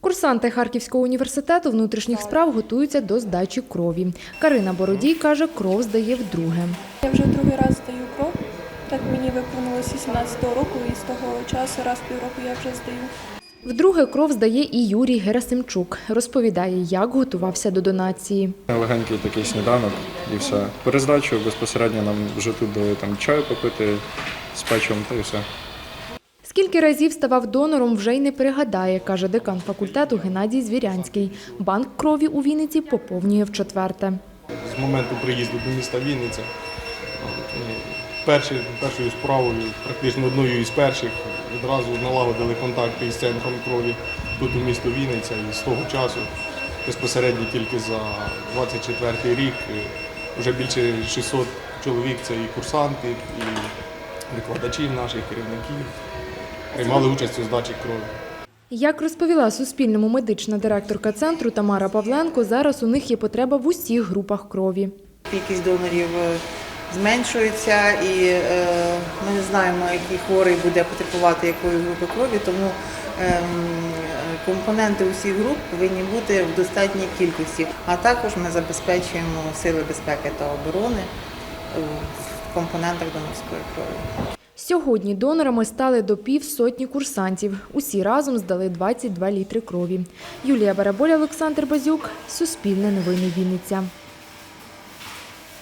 Курсанти Харківського університету внутрішніх справ готуються до здачі крові. Карина Бородій каже, кров здає вдруге. Я вже другий раз здаю кров. Так мені виповнилося 17-го року, і з того часу раз в півроку я вже здаю. Вдруге кров здає і Юрій Герасимчук. Розповідає, як готувався до донації. Легенький такий сніданок і все. Перездачу безпосередньо нам вже тут дали там чаю попити з печивом та і все. Скільки разів ставав донором, вже й не пригадає, каже декан факультету Геннадій Звірянський. Банк крові у Вінниці поповнює вчетверте. з моменту приїзду до міста Вінниця. От, перші- першою справою, практично одною із перших, відразу налагодили контакти із центром крові тут у місто Вінниця. І з того часу безпосередньо тільки за 24 рік е, вже більше 600 чоловік це і курсанти, і викладачів наших, керівників. Приймали участь у здачі крові. Як розповіла Суспільному медична директорка центру Тамара Павленко, зараз у них є потреба в усіх групах крові. Кількість донорів е, зменшується, і е, ми не знаємо, який хворий буде потребувати якої групи крові, тому ем, компоненти усіх груп повинні бути в достатній кількості. А також ми забезпечуємо сили безпеки та оборони е, в компонентах донорської крові. Сьогодні донорами стали до півсотні курсантів. Усі разом здали 22 літри крові. Юлія Бараболя, Олександр Базюк, Суспільне новини Вінниця.